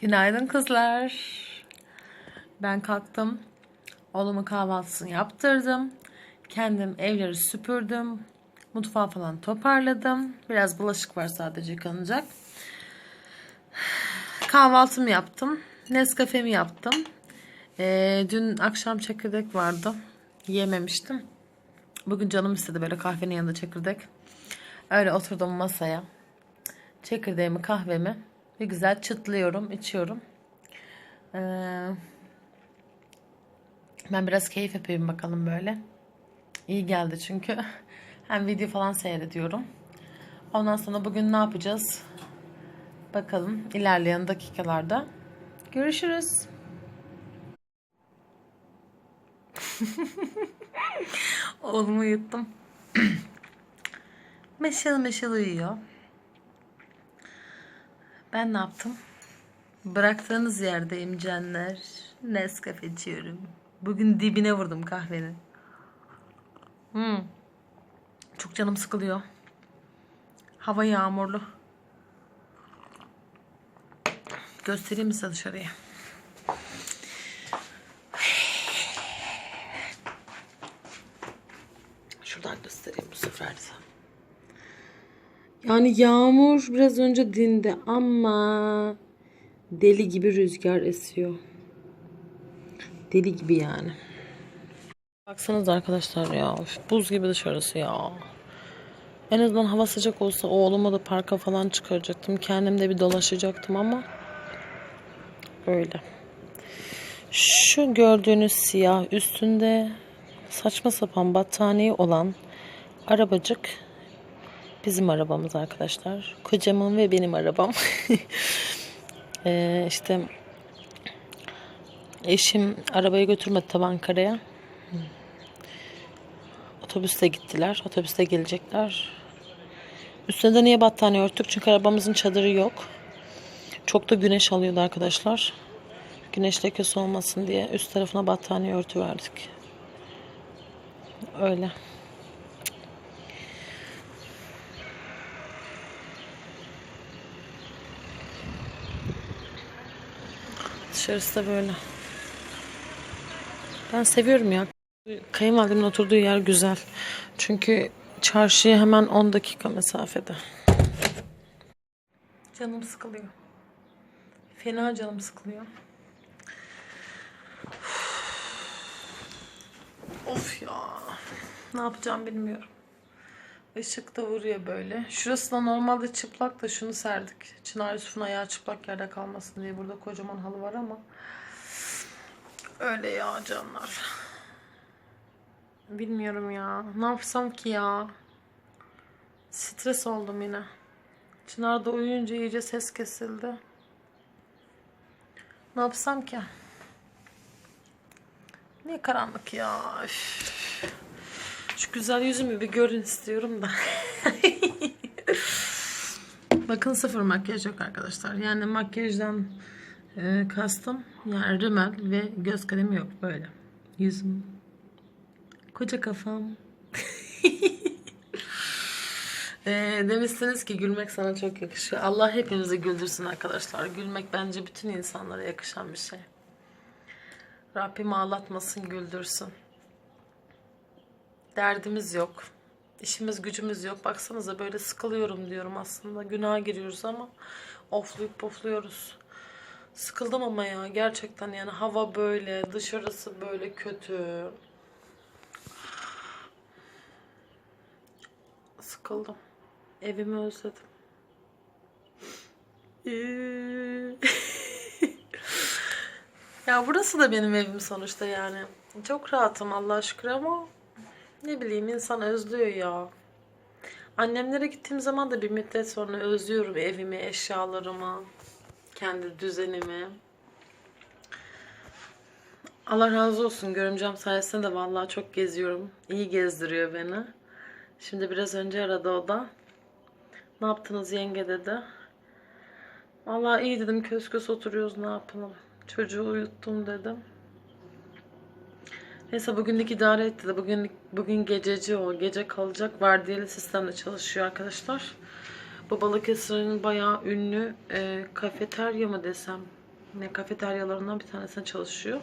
Günaydın kızlar. Ben kalktım. Oğlumun kahvaltısını yaptırdım. Kendim evleri süpürdüm. Mutfağı falan toparladım. Biraz bulaşık var sadece yıkanacak. Kahvaltımı yaptım. Nescafe'mi yaptım. Ee, dün akşam çekirdek vardı. Yiyememiştim. Bugün canım istedi böyle kahvenin yanında çekirdek. Öyle oturdum masaya. Çekirdeğimi, kahvemi bir güzel çıtlıyorum, içiyorum. Ee, ben biraz keyif yapayım bakalım böyle. İyi geldi çünkü. Hem video falan seyrediyorum. Ondan sonra bugün ne yapacağız? Bakalım ilerleyen dakikalarda. Görüşürüz. Oğlumu uyuttum. meşal meşal uyuyor. Ben ne yaptım? Bıraktığınız yerdeyim canlar. Nescafe içiyorum. Bugün dibine vurdum kahvenin. Hmm. Çok canım sıkılıyor. Hava yağmurlu. Göstereyim mi size dışarıyı? Şuradan göstereyim bu sefer de. Yani yağmur biraz önce dindi ama deli gibi rüzgar esiyor. Deli gibi yani. Baksanız arkadaşlar ya buz gibi dışarısı ya. En azından hava sıcak olsa oğlumu da parka falan çıkaracaktım. Kendim de bir dolaşacaktım ama öyle. Şu gördüğünüz siyah üstünde saçma sapan battaniye olan arabacık Bizim arabamız arkadaşlar. Kocamın ve benim arabam. ee, işte eşim arabayı götürmedi tabi Ankara'ya. Otobüste gittiler. Otobüste gelecekler. Üstüne de niye battaniye örttük? Çünkü arabamızın çadırı yok. Çok da güneş alıyordu arkadaşlar. Güneş lekesi olmasın diye üst tarafına battaniye örtü verdik. Öyle. Dışarısı da böyle. Ben seviyorum ya. Kayınvalidemin oturduğu yer güzel. Çünkü çarşıya hemen 10 dakika mesafede. Canım sıkılıyor. Fena canım sıkılıyor. Of ya. Ne yapacağım bilmiyorum. Işık da vuruyor böyle. Şurası da normalde çıplak da şunu serdik. Çınar Yusuf'un ayağı çıplak yerde kalmasın diye. Burada kocaman halı var ama. Öyle ya canlar. Bilmiyorum ya. Ne yapsam ki ya? Stres oldum yine. Çınar da uyuyunca iyice ses kesildi. Ne yapsam ki? Niye karanlık ya? Üf. Şu güzel yüzümü bir görün istiyorum da. Bakın sıfır makyaj yok arkadaşlar. Yani makyajdan e, kastım yani rimel ve göz kalemi yok böyle. Yüzüm. Koca kafam. e, demişsiniz ki gülmek sana çok yakışıyor. Allah hepimizi güldürsün arkadaşlar. Gülmek bence bütün insanlara yakışan bir şey. Rabbim ağlatmasın, güldürsün. Derdimiz yok. İşimiz gücümüz yok. Baksanıza böyle sıkılıyorum diyorum aslında. Günaha giriyoruz ama ofluyup pofluyoruz. Sıkıldım ama ya gerçekten yani hava böyle, dışarısı böyle kötü. Sıkıldım. Evimi özledim. ya burası da benim evim sonuçta yani. Çok rahatım Allah'a şükür ama ne bileyim insan özlüyor ya. Annemlere gittiğim zaman da bir müddet sonra özlüyorum evimi, eşyalarımı, kendi düzenimi. Allah razı olsun görümcem sayesinde de vallahi çok geziyorum. İyi gezdiriyor beni. Şimdi biraz önce aradı o da. Ne yaptınız yenge dedi. Vallahi iyi dedim kös kös oturuyoruz ne yapalım. Çocuğu uyuttum dedim. Neyse bugünlük idare etti de bugün bugün gececi o. Gece kalacak vardiyeli sistemde çalışıyor arkadaşlar. Bu Balıkesir'in bayağı ünlü e, kafeterya mı desem Yine kafeteryalarından bir tanesine çalışıyor.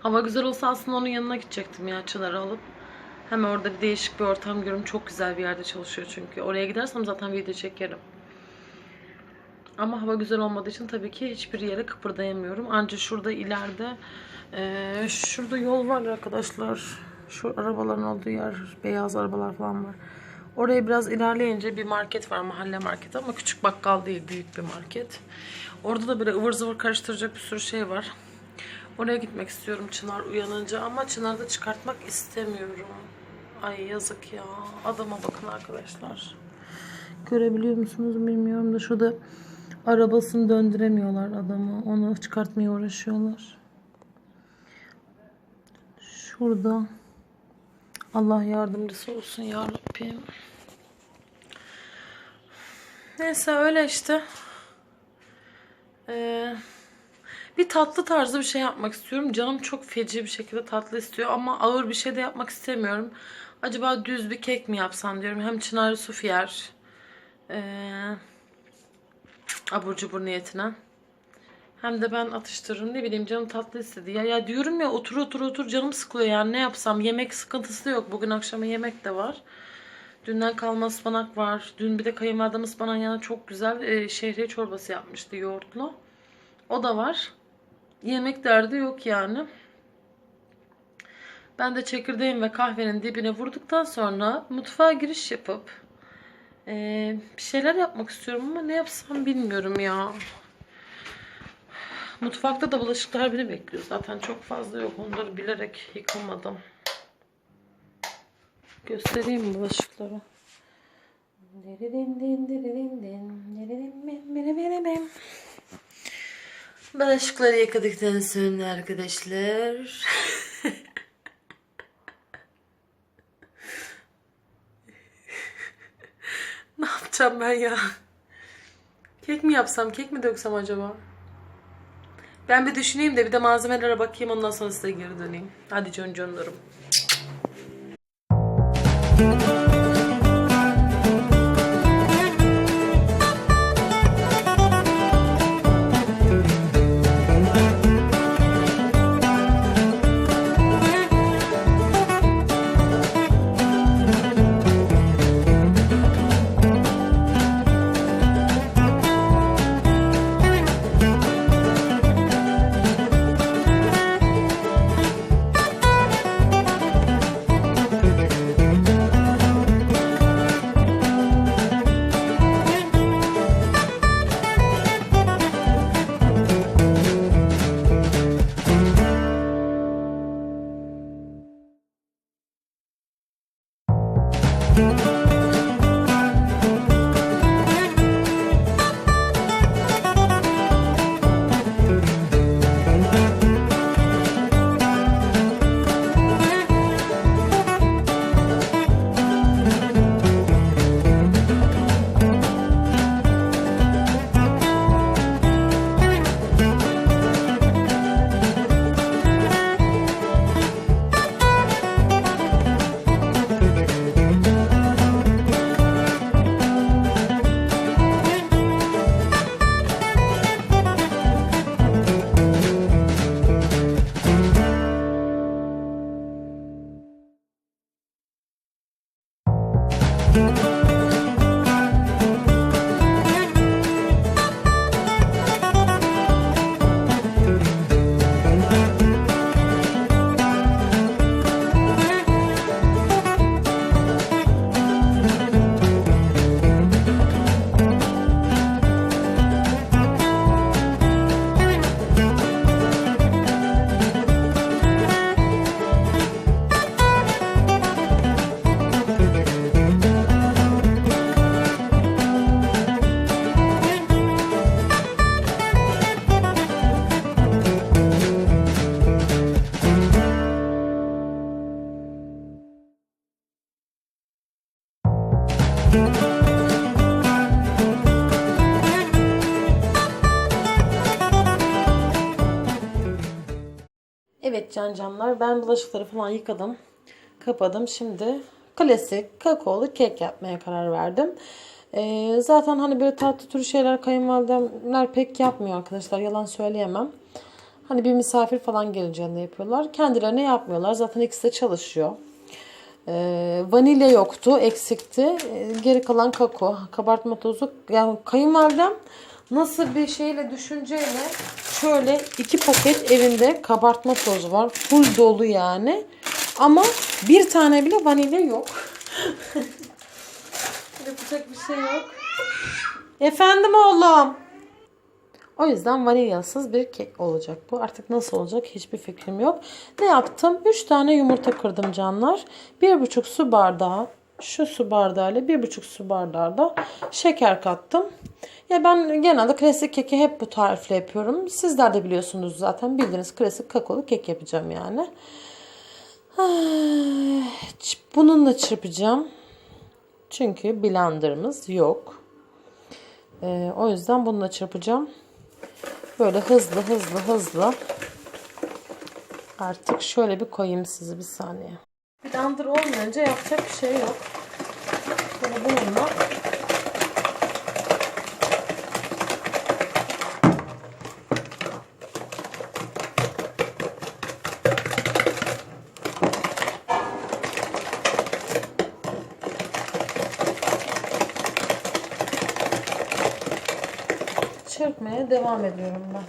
Hava güzel olsa aslında onun yanına gidecektim ya Çınar'ı alıp. Hem orada bir değişik bir ortam görüyorum. Çok güzel bir yerde çalışıyor çünkü. Oraya gidersem zaten video çekerim. Ama hava güzel olmadığı için tabii ki hiçbir yere kıpırdayamıyorum. Ancak şurada ileride eee, şurada yol var arkadaşlar. Şu arabaların olduğu yer, beyaz arabalar falan var. Oraya biraz ilerleyince bir market var, mahalle marketi ama küçük bakkal değil, büyük bir market. Orada da böyle ıvır zıvır karıştıracak bir sürü şey var. Oraya gitmek istiyorum Çınar uyanınca ama Çınar'ı da çıkartmak istemiyorum. Ay yazık ya. Adama bakın arkadaşlar. Görebiliyor musunuz bilmiyorum da şurada arabasını döndüremiyorlar adamı. Onu çıkartmaya uğraşıyorlar. Şurada Allah yardımcısı olsun ya Rabbim. Neyse öyle işte. Ee, bir tatlı tarzı bir şey yapmak istiyorum. Canım çok feci bir şekilde tatlı istiyor ama ağır bir şey de yapmak istemiyorum. Acaba düz bir kek mi yapsam diyorum. Hem Çınar Yusuf yer. Abur cubur niyetine. Hem de ben atıştırırım ne bileyim canım tatlı istedi. Ya, ya diyorum ya otur otur otur canım sıkılıyor yani ne yapsam. Yemek sıkıntısı da yok. Bugün akşama yemek de var. Dünden kalma ıspanak var. Dün bir de kayınvalidem ıspanak yana çok güzel e, şehriye çorbası yapmıştı yoğurtlu. O da var. Yemek derdi yok yani. Ben de çekirdeğin ve kahvenin dibine vurduktan sonra mutfağa giriş yapıp e, bir şeyler yapmak istiyorum ama ne yapsam bilmiyorum ya. Mutfakta da bulaşıklar beni bekliyor. Zaten çok fazla yok. Onları bilerek yıkamadım. Göstereyim mi bulaşıkları? Bulaşıkları yıkadıktan sonra arkadaşlar. ne yapacağım ben ya? Kek mi yapsam, kek mi döksem acaba? Ben bir düşüneyim de bir de malzemelere bakayım ondan sonra size geri döneyim. Hadi can canlarım. Evet can canlar ben bulaşıkları falan yıkadım. Kapadım. Şimdi klasik kakaolu kek yapmaya karar verdim. Ee, zaten hani böyle tatlı türü şeyler kayınvalidemler pek yapmıyor arkadaşlar. Yalan söyleyemem. Hani bir misafir falan geleceğinde yapıyorlar. Kendilerine yapmıyorlar. Zaten ikisi de çalışıyor. Ee, vanilya yoktu, eksikti. Ee, geri kalan kakao, kabartma tozu. Yani kayınvalidem nasıl bir şeyle düşünceyle şöyle iki paket evinde kabartma tozu var. Full dolu yani. Ama bir tane bile vanilya yok. Yapacak bir şey yok. Efendim oğlum. O yüzden vanilyasız bir kek olacak bu. Artık nasıl olacak hiçbir fikrim yok. Ne yaptım? 3 tane yumurta kırdım canlar. 1,5 su bardağı şu su bardağıyla 1,5 su bardağı da şeker kattım. Ya ben genelde klasik keki hep bu tarifle yapıyorum. Sizler de biliyorsunuz zaten bildiğiniz klasik kakaolu kek yapacağım yani. Bununla çırpacağım. Çünkü blenderımız yok. Ee, o yüzden bununla çırpacağım. Böyle hızlı hızlı hızlı. Artık şöyle bir koyayım sizi bir saniye. Blender olmayınca yapacak bir şey yok. Böyle bununla çırpmaya devam ediyorum ben.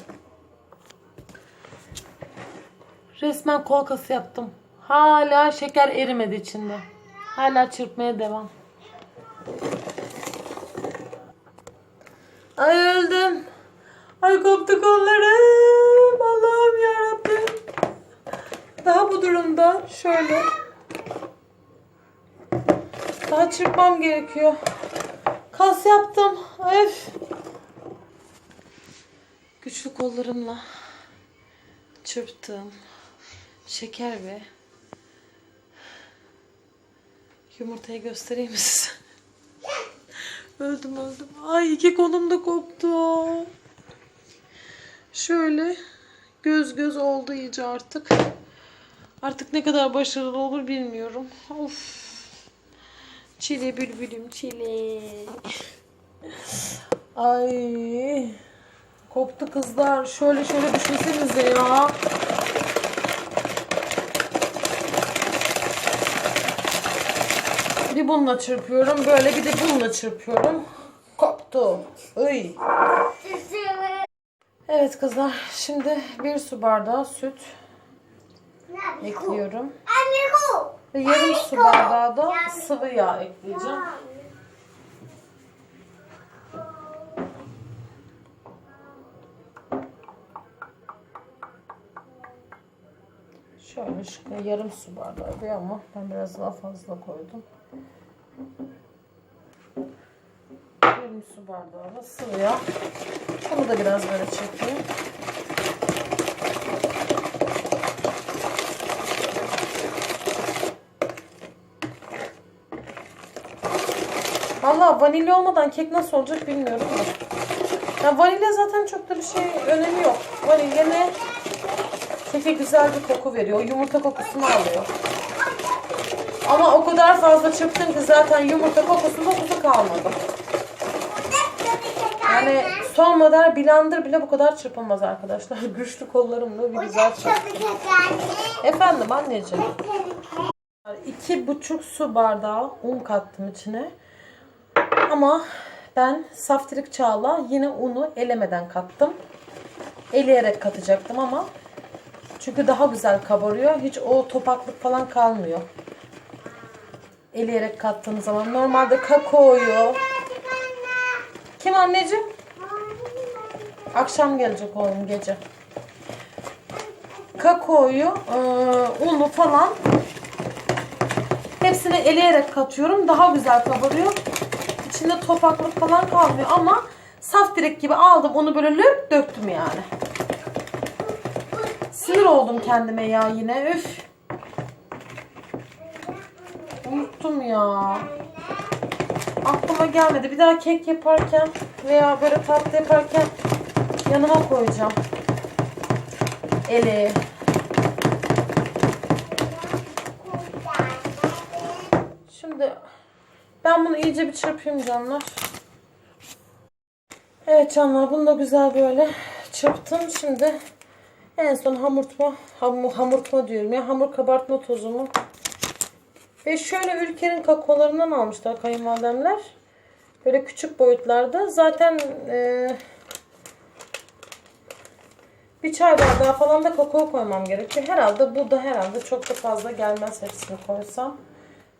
Resmen kol kası yaptım. Hala şeker erimedi içinde. Hala çırpmaya devam. Ay öldüm. Ay koptu kollarım. Allah'ım yarabbim. Daha bu durumda şöyle. Daha çırpmam gerekiyor. Kas yaptım. Öf. Güçlü kollarımla çırptığım şeker ve yumurtayı göstereyim size? öldüm öldüm. Ay iki kolum da koptu. Şöyle göz göz oldu iyice artık. Artık ne kadar başarılı olur bilmiyorum. Of. Çile bülbülüm çile. Ay. Koptu kızlar. Şöyle şöyle düşünsenize ya. Bir bununla çırpıyorum. Böyle bir de bununla çırpıyorum. Koptu. Iy. Evet kızlar. Şimdi bir su bardağı süt ekliyorum. Ve yarım su bardağı da sıvı yağ ekleyeceğim. Şöyle şu yarım su bardağı diyor ama ben biraz daha fazla koydum. Yarım su bardağı da sıvı yağ. Bunu da biraz böyle çekeyim. Valla vanilya olmadan kek nasıl olacak bilmiyorum da. Ya vanilya zaten çok da bir şey önemi yok. Vanilya ne? Keke güzel bir koku veriyor. Yumurta kokusunu alıyor. Ama o kadar fazla çırptım ki zaten yumurta kokusu kokusu kalmadı. Yani son model blender bile bu kadar çırpılmaz arkadaşlar. Güçlü kollarımla bir güzel çırptım. Efendim anneciğim. İki buçuk su bardağı un kattım içine. Ama ben saftirik çağla yine unu elemeden kattım. Eleyerek katacaktım ama çünkü daha güzel kabarıyor. Hiç o topaklık falan kalmıyor. Eleyerek kattığınız zaman. Normalde kakaoyu. Kim anneciğim? Akşam gelecek oğlum gece. Kakaoyu, e, unu falan hepsini eleyerek katıyorum. Daha güzel kabarıyor. İçinde topaklık falan kalmıyor ama saf direk gibi aldım. Onu böyle löp döktüm yani. Sinir oldum kendime ya yine. Üf. Unuttum ya. Aklıma gelmedi. Bir daha kek yaparken veya böyle tatlı yaparken yanıma koyacağım. Eli. Şimdi ben bunu iyice bir çırpayım canlar. Evet canlar bunu da güzel böyle çırptım. Şimdi en son hamurtma, hamur, hamurtma diyorum ya hamur kabartma tozumu. Ve şöyle ülkenin kakaolarından almışlar kayınvalidemler. Böyle küçük boyutlarda. Zaten e, bir çay bardağı falan da kakao koymam gerekiyor. Herhalde bu da herhalde çok da fazla gelmez hepsini koysam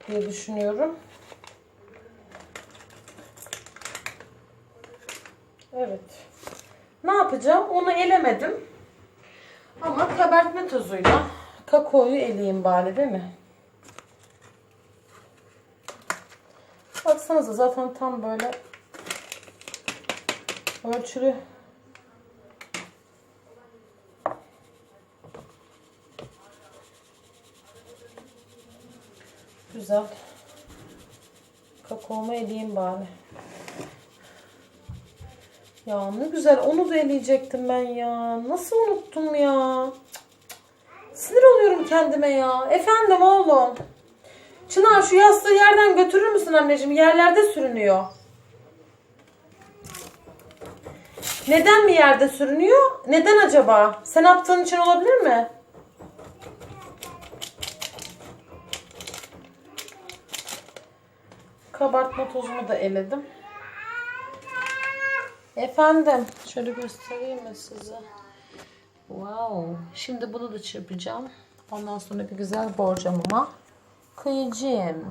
diye düşünüyorum. Evet. Ne yapacağım? Onu elemedim. Ama kabartma tozuyla kakaoyu eleyeyim bari değil mi? Baksanıza zaten tam böyle ölçülü güzel kakaomu eleyeyim bari. Ya ne güzel onu da eleyecektim ben ya. Nasıl unuttum ya? Sinir oluyorum kendime ya. Efendim oğlum. Çınar şu yastığı yerden götürür müsün anneciğim? Yerlerde sürünüyor. Neden mi yerde sürünüyor? Neden acaba? Sen yaptığın için olabilir mi? Kabartma tozumu da eledim. Efendim, şöyle göstereyim mi size? Wow. Şimdi bunu da çırpacağım. Ondan sonra bir güzel borcamıma kıyacağım.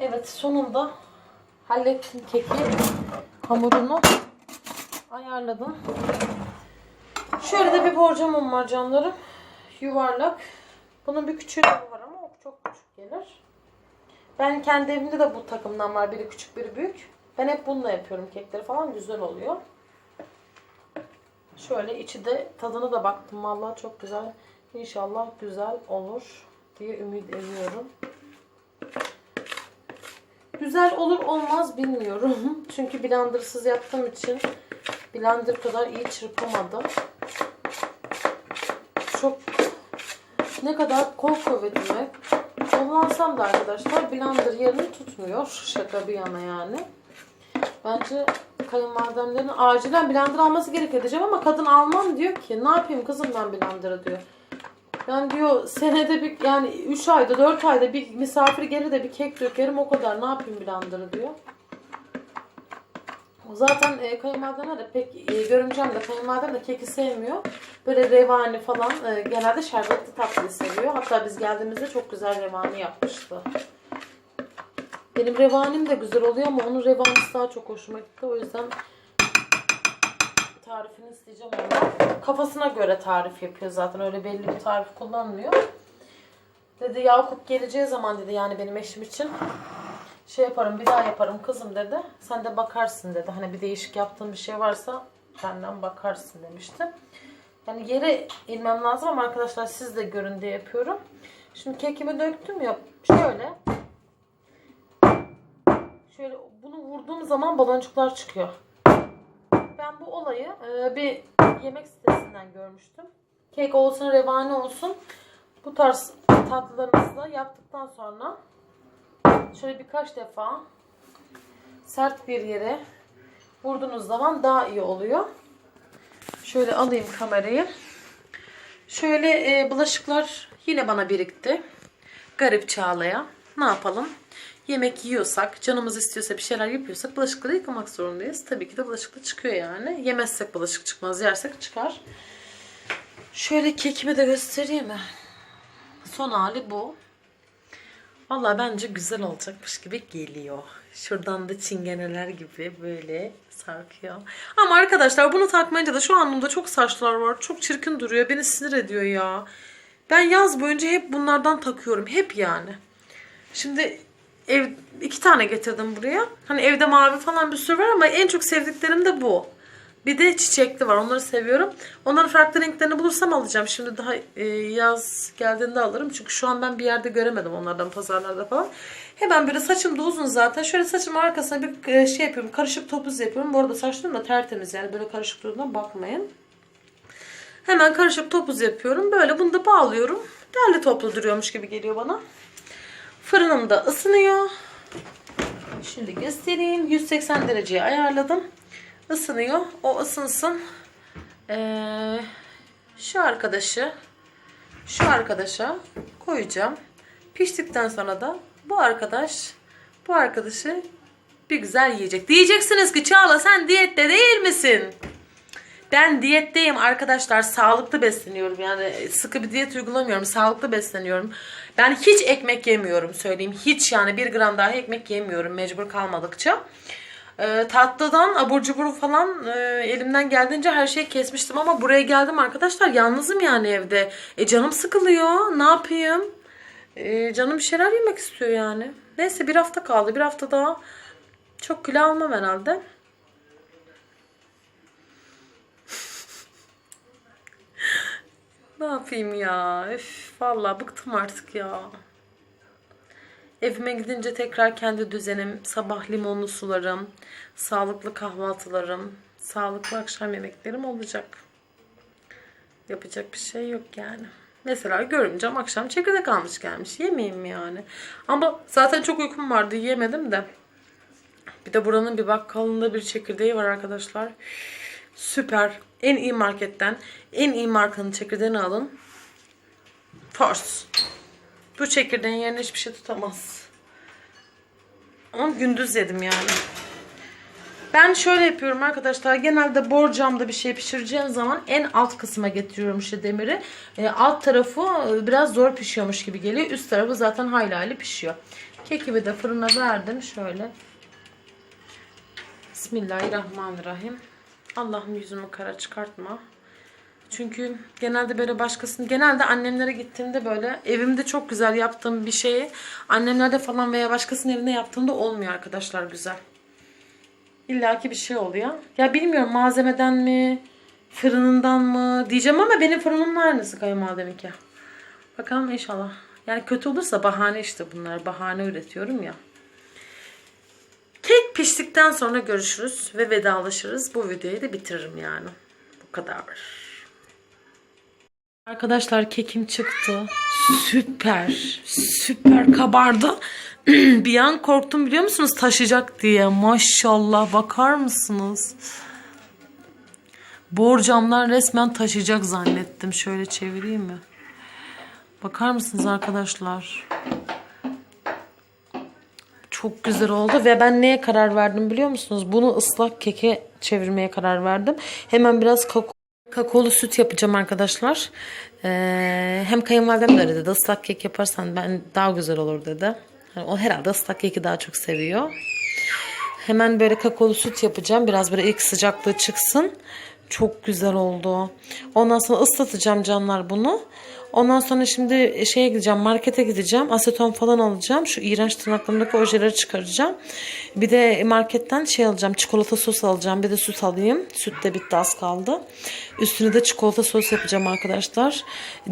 Evet, sonunda hallettim keki. Hamurunu ayarladım. Şöyle de bir borcamım var canlarım. Yuvarlak. Bunun bir küçüğü var ama o çok küçük gelir. Ben kendi evimde de bu takımdan var. Biri küçük, biri büyük. Ben hep bununla yapıyorum kekleri falan. Güzel oluyor. Şöyle içi de tadına da baktım. Vallahi çok güzel. İnşallah güzel olur diye ümit ediyorum. Güzel olur olmaz bilmiyorum. Çünkü blendersız yaptığım için blender kadar iyi çırpamadım. Çok ne kadar kol kuvvetimi kullansam da arkadaşlar blender yerini tutmuyor. Şaka bir yana yani. Bence kayınvalidemlerin acilen blender alması gerekiyor diyeceğim ama kadın almam diyor ki ne yapayım kızım ben blender'ı diyor. Ben diyor senede bir yani 3 ayda 4 ayda bir misafir gelir de bir kek dökerim o kadar ne yapayım blender'ı diyor. Zaten e, kayınvalidemler de pek e, görümcem de kayınvalidem de keki sevmiyor. Böyle revani falan e, genelde şerbetli tatlıyı seviyor. Hatta biz geldiğimizde çok güzel revani yapmıştı. Benim revanim de güzel oluyor ama onun revanisi daha çok hoşuma gitti. O yüzden tarifini isteyeceğim ondan. Kafasına göre tarif yapıyor zaten. Öyle belli bir tarif kullanmıyor. Dedi Yakup geleceği zaman dedi yani benim eşim için şey yaparım bir daha yaparım kızım dedi. Sen de bakarsın dedi. Hani bir değişik yaptığın bir şey varsa benden bakarsın demişti. Yani yere inmem lazım ama arkadaşlar siz de görün diye yapıyorum. Şimdi kekimi döktüm ya şöyle. Şöyle bunu vurduğum zaman baloncuklar çıkıyor. Ben bu olayı e, bir yemek sitesinden görmüştüm. Kek olsun, revani olsun. Bu tarz tatlılarınızı yaptıktan sonra şöyle birkaç defa sert bir yere vurduğunuz zaman daha iyi oluyor. Şöyle alayım kamerayı. Şöyle e, bulaşıklar yine bana birikti. Garip Çağla'ya. Ne yapalım? Yemek yiyorsak, canımız istiyorsa bir şeyler yapıyorsak bulaşıkları yıkamak zorundayız. Tabii ki de bulaşıkla çıkıyor yani. Yemezsek bulaşık çıkmaz, yersek çıkar. Şöyle kekimi de göstereyim mi? Son hali bu. Valla bence güzel olacakmış gibi geliyor. Şuradan da çingeneler gibi böyle sarkıyor. Ama arkadaşlar bunu takmayınca da şu anımda çok saçlar var. Çok çirkin duruyor. Beni sinir ediyor ya. Ben yaz boyunca hep bunlardan takıyorum. Hep yani. Şimdi ev iki tane getirdim buraya. Hani evde mavi falan bir sürü var ama en çok sevdiklerim de bu. Bir de çiçekli var. Onları seviyorum. Onların farklı renklerini bulursam alacağım. Şimdi daha e, yaz geldiğinde alırım. Çünkü şu an ben bir yerde göremedim onlardan pazarlarda falan. Hemen böyle saçım da uzun zaten. Şöyle saçımın arkasına bir e, şey yapıyorum. Karışık topuz yapıyorum. Bu arada saçlarım da tertemiz yani. Böyle karışık durduğuna bakmayın. Hemen karışık topuz yapıyorum. Böyle bunu da bağlıyorum. Derli toplu duruyormuş gibi geliyor bana. Fırınım da ısınıyor. Şimdi göstereyim. 180 dereceye ayarladım. Isınıyor. O ısınsın. Ee, şu arkadaşı şu arkadaşa koyacağım. Piştikten sonra da bu arkadaş bu arkadaşı bir güzel yiyecek. Diyeceksiniz ki Çağla sen diyette değil misin? Ben diyetteyim arkadaşlar. Sağlıklı besleniyorum. Yani sıkı bir diyet uygulamıyorum. Sağlıklı besleniyorum. Ben hiç ekmek yemiyorum söyleyeyim. Hiç yani bir gram daha ekmek yemiyorum mecbur kalmadıkça. Ee, tatlıdan abur cubur falan e, elimden geldiğince her şeyi kesmiştim ama buraya geldim arkadaşlar yalnızım yani evde. E canım sıkılıyor. Ne yapayım? E, canım bir şeyler yemek istiyor yani. Neyse bir hafta kaldı. Bir hafta daha çok kilo almam herhalde. Ne yapayım ya? Üf, vallahi bıktım artık ya. Evime gidince tekrar kendi düzenim, sabah limonlu sularım, sağlıklı kahvaltılarım, sağlıklı akşam yemeklerim olacak. Yapacak bir şey yok yani. Mesela görümcem akşam çekirdek almış gelmiş. Yemeyeyim yani? Ama zaten çok uykum vardı yiyemedim de. Bir de buranın bir bakkalında bir çekirdeği var arkadaşlar. Süper. En iyi marketten en iyi markanın çekirdeğini alın. Force. Bu çekirdeğin yerine hiçbir şey tutamaz. Ama gündüz yedim yani. Ben şöyle yapıyorum arkadaşlar. Genelde borcamda bir şey pişireceğim zaman en alt kısma getiriyorum işte demiri. E, alt tarafı e, biraz zor pişiyormuş gibi geliyor. Üst tarafı zaten hayli hayli pişiyor. Kekimi de fırına verdim. Şöyle. Bismillahirrahmanirrahim. Allah'ım yüzümü kara çıkartma. Çünkü genelde böyle başkasının, genelde annemlere gittiğimde böyle evimde çok güzel yaptığım bir şeyi annemlerde falan veya başkasının evinde yaptığımda olmuyor arkadaşlar güzel. İlla ki bir şey oluyor. Ya bilmiyorum malzemeden mi, fırınından mı diyeceğim ama benim fırınımın aynısı kayınvalideminki. Bakalım inşallah. Yani kötü olursa bahane işte bunlar. Bahane üretiyorum ya. Kek piştikten sonra görüşürüz ve vedalaşırız. Bu videoyu da bitiririm yani. Bu kadar. Arkadaşlar kekim çıktı. Süper. Süper kabardı. bir an korktum biliyor musunuz taşıyacak diye. Maşallah bakar mısınız? Borcamdan resmen taşıyacak zannettim. Şöyle çevireyim mi? Bakar mısınız arkadaşlar? Çok güzel oldu ve ben neye karar verdim biliyor musunuz? Bunu ıslak keke çevirmeye karar verdim. Hemen biraz kakao, kakaolu süt yapacağım arkadaşlar. Ee, hem kayınvalidem de dedi. Islak kek yaparsan ben daha güzel olur dedi. Yani o herhalde ıslak keki daha çok seviyor. Hemen böyle kakaolu süt yapacağım. Biraz böyle ilk sıcaklığı çıksın. Çok güzel oldu. Ondan sonra ıslatacağım canlar bunu. Ondan sonra şimdi şeye gideceğim markete gideceğim. Aseton falan alacağım. Şu iğrenç tırnaklarımdaki ojeleri çıkaracağım. Bir de marketten şey alacağım. Çikolata sos alacağım. Bir de süt alayım. Süt de bitti az kaldı. Üstüne de çikolata sos yapacağım arkadaşlar.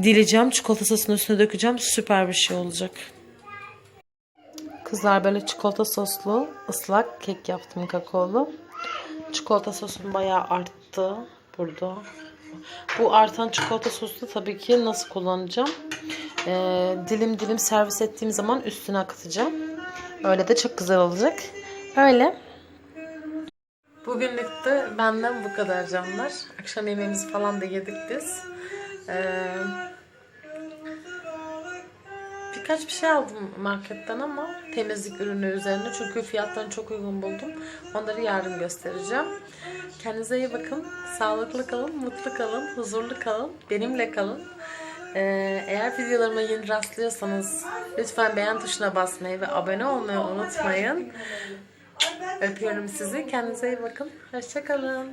Dileceğim. Çikolata sosunu üstüne dökeceğim. Süper bir şey olacak. Kızlar böyle çikolata soslu ıslak kek yaptım kakaolu. Çikolata sosum bayağı arttı burada. Bu artan çikolata sosunu tabii ki nasıl kullanacağım? Ee, dilim dilim servis ettiğim zaman üstüne akıtacağım. Öyle de çok güzel olacak. Öyle. Bugünlük de benden bu kadar canlar. Akşam yemeğimizi falan da yedik biz. Ee, birkaç bir şey aldım marketten ama temizlik ürünü üzerine. Çünkü fiyatlarını çok uygun buldum. Onları yarın göstereceğim. Kendinize iyi bakın. Sağlıklı kalın, mutlu kalın, huzurlu kalın. Benimle kalın. Ee, eğer videolarıma yeni rastlıyorsanız lütfen beğen tuşuna basmayı ve abone olmayı unutmayın. Öpüyorum sizi. Kendinize iyi bakın. Hoşçakalın.